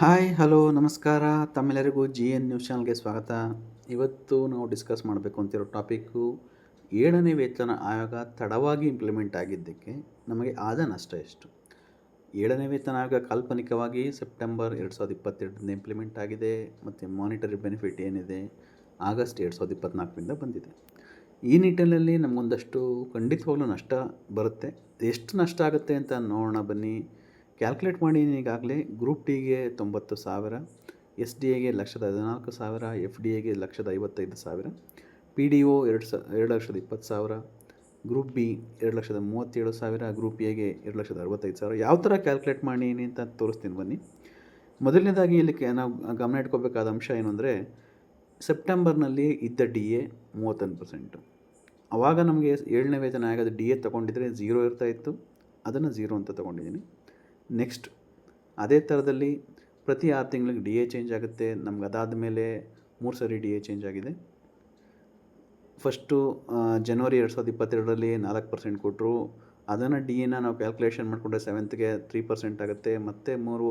Hi, hello, ನಮಸ್ಕಾರ. ತಮ್ಮೆಲ್ಲರಿಗೂ G N news ಚಾನಲ್ಗೆ ಸ್ವಾಗತ. ಇವತ್ತು ನಾವು ಡಿಸ್ಕಸ್ ಮಾಡಬೇಕು ಅಂತಿರೋ ಟಾಪಿಕ್ಕು ಏಳನೇ ವೇತನ ಆಯೋಗ ತಡವಾಗಿ ಇಂಪ್ಲಿಮೆಂಟ್ ಆಗಿದ್ದಕ್ಕೆ ನಮಗೆ ಆದ ನಷ್ಟ ಎಷ್ಟು? ಏಳನೇ ವೇತನ ಆಯೋಗ ಕಾಲ್ಪನಿಕವಾಗಿ ಸೆಪ್ಟೆಂಬರ್ ಎರಡು ಸಾವಿರದ ಇಪ್ಪತ್ತೆರಡರಿಂದ ಇಂಪ್ಲಿಮೆಂಟ್ ಆಗಿದೆ, ಮತ್ತು ಮಾನಿಟರಿ ಬೆನಿಫಿಟ್ ಏನಿದೆ, ಆಗಸ್ಟ್ ಎರಡು ಸಾವಿರದ ಇಪ್ಪತ್ತ್ನಾಲ್ಕರಿಂದ ಬಂದಿದೆ. ಈ ನಿಟ್ಟಿನಲ್ಲಿ ನಮಗೊಂದಷ್ಟು ಖಂಡಿತವಾಗಲೂ ನಷ್ಟ ಬರುತ್ತೆ. ಎಷ್ಟು ನಷ್ಟ ಆಗುತ್ತೆ ಅಂತ ನೋಡೋಣ ಬನ್ನಿ. ಕ್ಯಾಲ್ಕುಲೇಟ್ ಮಾಡಿ ಈಗಾಗಲೇ ಗ್ರೂಪ್ ಟಿಗೆ ತೊಂಬತ್ತು ಸಾವಿರ ಎಸ್ ಡಿ ಎಗೆ ಲಕ್ಷದ ಹದಿನಾಲ್ಕು ಸಾವಿರ ಎಫ್ ಡಿ ಎಗೆ ಲಕ್ಷದ ಐವತ್ತೈದು ಸಾವಿರ ಪಿ ಡಿ ಒ ಎರಡು ಸ, ಎರಡು ಲಕ್ಷದ ಇಪ್ಪತ್ತು ಸಾವಿರ ಗ್ರೂಪ್ ಬಿ ಎರಡು ಲಕ್ಷದ ಮೂವತ್ತೇಳು ಸಾವಿರ ಗ್ರೂಪ್ ಎಗೆ ಎರಡು ಲಕ್ಷದ ಅರವತ್ತೈದು ಸಾವಿರ. ಯಾವ ಥರ ಕ್ಯಾಲ್ಕುಲೇಟ್ ಮಾಡೀನಿ ಅಂತ ತೋರಿಸ್ತೀನಿ ಬನ್ನಿ. ಮೊದಲನೇದಾಗಿ ಇಲ್ಲಿ ನಾವು ಗಮನ ಇಟ್ಕೋಬೇಕಾದ ಅಂಶ ಏನು ಅಂದರೆ ಸೆಪ್ಟೆಂಬರ್ನಲ್ಲಿ ಇದ್ದ ಡಿ ಎ ಮೂವತ್ತೊಂದು ಪರ್ಸೆಂಟು ಆವಾಗ ನಮಗೆ ಏಳನೇ ವೇತನ ಆಗೋದು ಡಿ ಎ ತೊಗೊಂಡಿದ್ರೆ ಝೀರೋ ಇರ್ತಾ ಇತ್ತು. ಅದನ್ನು ಝೀರೋ ಅಂತ ತೊಗೊಂಡಿದ್ದೀನಿ. ನೆಕ್ಸ್ಟ್ ಅದೇ ಥರದಲ್ಲಿ ಪ್ರತಿ ಆರು ತಿಂಗಳಿಗೆ ಡಿ ಎ ಚೇಂಜ್ ಆಗುತ್ತೆ. ನಮ್ಗೆ ಅದಾದ ಮೇಲೆ ಮೂರು ಸರಿ ಡಿ ಎ ಚೇಂಜ್ ಆಗಿದೆ. ಫಸ್ಟು ಜನವರಿ ಎರಡು ಸಾವಿರದ ಇಪ್ಪತ್ತೆರಡರಲ್ಲಿ ನಾಲ್ಕು ಪರ್ಸೆಂಟ್ ಕೊಟ್ಟರು ಅದನ್ನು ಡಿ ಎನ ನಾವು ಕ್ಯಾಲ್ಕುಲೇಷನ್ ಮಾಡಿಕೊಂಡ್ರೆ ಸೆವೆಂತ್ಗೆ ತ್ರೀ ಪರ್ಸೆಂಟ್ ಆಗುತ್ತೆ. ಮತ್ತು ಮೂರು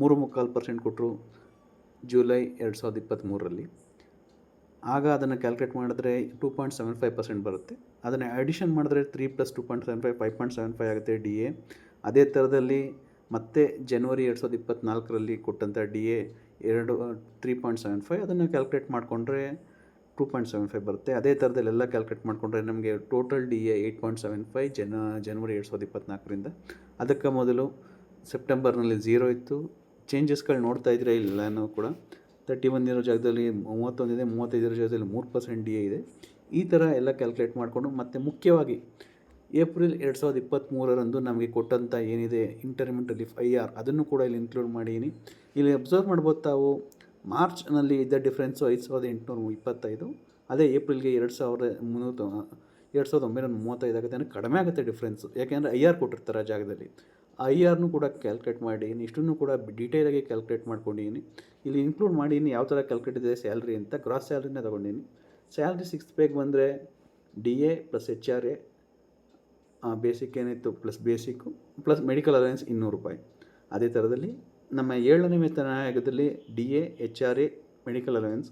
ಮೂರು ಮುಕ್ಕಾಲು ಪರ್ಸೆಂಟ್ ಕೊಟ್ಟರು ಜುಲೈ ಎರಡು ಸಾವಿರದ ಇಪ್ಪತ್ತ್ಮೂರರಲ್ಲಿ. ಆಗ ಅದನ್ನು ಕ್ಯಾಲ್ಕುಲೇಟ್ ಮಾಡಿದ್ರೆ two point seven five percent ಬರುತ್ತೆ. ಅದನ್ನು ಅಡಿಷನ್ ಮಾಡಿದ್ರೆ three plus two point seven five five point seven five ಆಗುತ್ತೆ ಡಿ ಎ ಅದೇ ಥರದಲ್ಲಿ ಮತ್ತೆ ಜನವರಿ ಎರಡು ಸಾವಿರದ ಇಪ್ಪತ್ತ್ನಾಲ್ಕರಲ್ಲಿ ಕೊಟ್ಟಂಥ ಡಿ ಎ ಎರಡು ತ್ರೀ ಪಾಯಿಂಟ್ ಸೆವೆನ್ ಫೈವ್ ಅದನ್ನು ಕ್ಯಾಲ್ಕುಲೇಟ್ ಮಾಡಿಕೊಂಡ್ರೆ ಟೂ ಪಾಯಿಂಟ್ ಸೆವೆನ್ ಫೈವ್ ಬರುತ್ತೆ. ಅದೇ ಥರದಲ್ಲೆಲ್ಲ ಕ್ಯಾಲ್ಕುಲೇಟ್ ಮಾಡಿಕೊಂಡ್ರೆ ನಮಗೆ total D A eight point seven five ಜನ ಜನವರಿ ಎರಡು ಸಾವಿರದ ಇಪ್ಪತ್ತ್ನಾಲ್ಕರಿಂದ ಅದಕ್ಕೆ ಮೊದಲು ಸೆಪ್ಟೆಂಬರ್ನಲ್ಲಿ ಝೀರೋ ಇತ್ತು. ಚೇಂಜಸ್ಗಳು ನೋಡ್ತಾ ಇದ್ರೆ ಎಲ್ಲನೂ ಕೂಡ. ತರ್ಟಿ ಒನ್ ಇರೋ ಜಾಗದಲ್ಲಿ ಮೂವತ್ತೊಂದಿದೆ ಮೂವತ್ತೈದರ ಜಾಗದಲ್ಲಿ ಮೂರು ಪರ್ಸೆಂಟ್ ಡಿ ಎ ಇದೆ. ಈ ಥರ ಎಲ್ಲ ಕ್ಯಾಲ್ಕುಲೇಟ್ ಮಾಡಿಕೊಂಡು ಮತ್ತು ಮುಖ್ಯವಾಗಿ ಏಪ್ರಿಲ್ ಎರಡು ಸಾವಿರದ ಇಪ್ಪತ್ತ್ಮೂರರಂದು ನಮಗೆ ಕೊಟ್ಟಂಥ ಏನಿದೆ ಇಂಟರ್ಮೆಂಟ್ ರಿಲೀಫ್ ಐ ಆರ್ ಅದನ್ನು ಕೂಡ ಇಲ್ಲಿ ಇನ್ಕ್ಲೂಡ್ ಮಾಡೀನಿ ಇಲ್ಲಿ ಅಬ್ಸರ್ವ್ ಮಾಡ್ಬೋದು ತಾವು, ಮಾರ್ಚ್ನಲ್ಲಿ ಇದ್ದ ಡಿಫ್ರೆನ್ಸು ಐದು ಸಾವಿರದ ಎಂಟುನೂರ ಇಪ್ಪತ್ತೈದು, ಅದೇ ಏಪ್ರಿಲ್ಗೆ ಎರಡು ಸಾವಿರದ ಮುನ್ನೂರ, ಎರಡು ಸಾವಿರದ ಒಂಬೈನೂರ ಮೂವತ್ತೈದು ಆಗುತ್ತೆ ಅಂದರೆ ಕಡಿಮೆ ಆಗುತ್ತೆ ಡಿಫ್ರೆನ್ಸು ಯಾಕೆಂದರೆ ಐ ಆರ್ ಕೊಟ್ಟಿರ್ತಾರೆ ಆ ಜಾಗದಲ್ಲಿ. ಐ ಆರ್ನು ಕೂಡ ಕ್ಯಾಲ್ಕುಲೇಟ್ ಮಾಡಿ ಇಷ್ಟನ್ನು ಕೂಡ ಡೀಟೇಲಾಗಿ ಕ್ಯಾಲ್ಕುಲೇಟ್ ಮಾಡ್ಕೊಂಡಿದ್ದೀನಿ ಇಲ್ಲಿ ಇನ್ಕ್ಲೂಡ್ ಮಾಡೀನಿ ಯಾವ ಥರ ಕ್ಯಾಲ್ಕುಲೇಟ್ ಇದೆ ಸ್ಯಾಲ್ರಿ ಅಂತ ಗ್ರಾಸ್ ಸ್ಯಾಲ್ರಿನೇ ತೊಗೊಂಡಿನಿ ಸ್ಯಾಲ್ರಿ ಸಿಕ್ಸ್ ಪೇಗೆ ಬಂದರೆ D A plus H R A basic ಏನಿತ್ತು plus basic plus medical allowance ಇನ್ನೂರು ರೂಪಾಯಿ. ಅದೇ ಥರದಲ್ಲಿ ನಮ್ಮ ಏಳನೇ ವೇತನ ಆಯೋಗದಲ್ಲಿ D A H R A medical allowance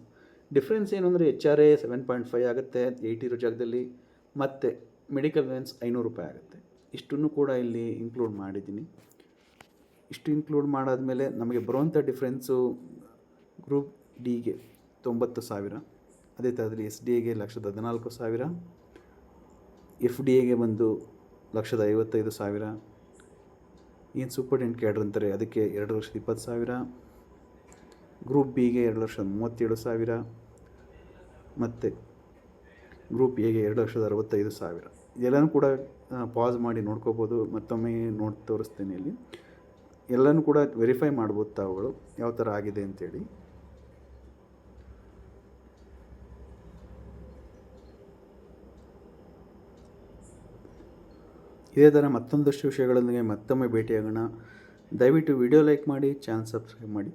difference ಏನು ಅಂದರೆ H R A seven point five ಆಗುತ್ತೆ ಏಯ್ಟಿ ಇರೋ ಜಾಗದಲ್ಲಿ ಮತ್ತು ಮೆಡಿಕಲ್ ಅಲೋನ್ಸ್ ಐನೂರು ರೂಪಾಯಿ ಆಗುತ್ತೆ. ಇಷ್ಟನ್ನು ಕೂಡ ಇಲ್ಲಿ ಇನ್ಕ್ಲೂಡ್ ಮಾಡಿದ್ದೀನಿ. ಇಷ್ಟು ಇನ್ಕ್ಲೂಡ್ ಮಾಡಾದಮೇಲೆ ನಮಗೆ ಬರುವಂಥ ಡಿಫ್ರೆನ್ಸು ಗ್ರೂಪ್ ಡಿಗೆ ತೊಂಬತ್ತು ಸಾವಿರ. ಅದೇ ಥರದಲ್ಲಿ ಎಸ್ ಡಿ ಎಗೆ ಲಕ್ಷದ ಹದಿನಾಲ್ಕು ಸಾವಿರ. ಎಫ್ ಡಿ ಎಗೆ ಬಂದು ಲಕ್ಷದ ಐವತ್ತೈದು ಸಾವಿರ. ಏನು ಸೂಪರ್ಟೆಂಟ್ ಕ್ಯಾಡ್ರ್ ಅಂತಾರೆ, ಅದಕ್ಕೆ ಎರಡು ಲಕ್ಷದ ಇಪ್ಪತ್ತು ಸಾವಿರ. ಗ್ರೂಪ್ ಬಿಗೆ ಎರಡು ಲಕ್ಷದ ಮೂವತ್ತೇಳು ಸಾವಿರ. ಮತ್ತು ಗ್ರೂಪ್ ಎಗೆ ಎರಡು ಲಕ್ಷದ ಅರವತ್ತೈದು ಸಾವಿರ. ಎಲ್ಲನೂ ಕೂಡ ಪಾಸ್ ಮಾಡಿ ನೋಡ್ಕೋಬೋದು, ಮತ್ತೊಮ್ಮೆ ನೋಡಿ ತೋರಿಸ್ತೀನಿ ಇಲ್ಲಿ. ಎಲ್ಲನೂ ಕೂಡ ವೆರಿಫೈ ಮಾಡ್ಬೋದು ತಾವುಗಳು ಯಾವ ಥರ ಆಗಿದೆ ಅಂತೇಳಿ. ಇದೇ ಥರ ಮತ್ತೊಂದಷ್ಟು ವಿಷಯಗಳೊಂದಿಗೆ ಮತ್ತೊಮ್ಮೆ ಭೇಟಿಯಾಗೋಣ. ದಯವಿಟ್ಟು ವಿಡಿಯೋ ಲೈಕ್ ಮಾಡಿ ಚಾನಲ್ ಸಬ್ಸ್ಕ್ರೈಬ್ ಮಾಡಿ.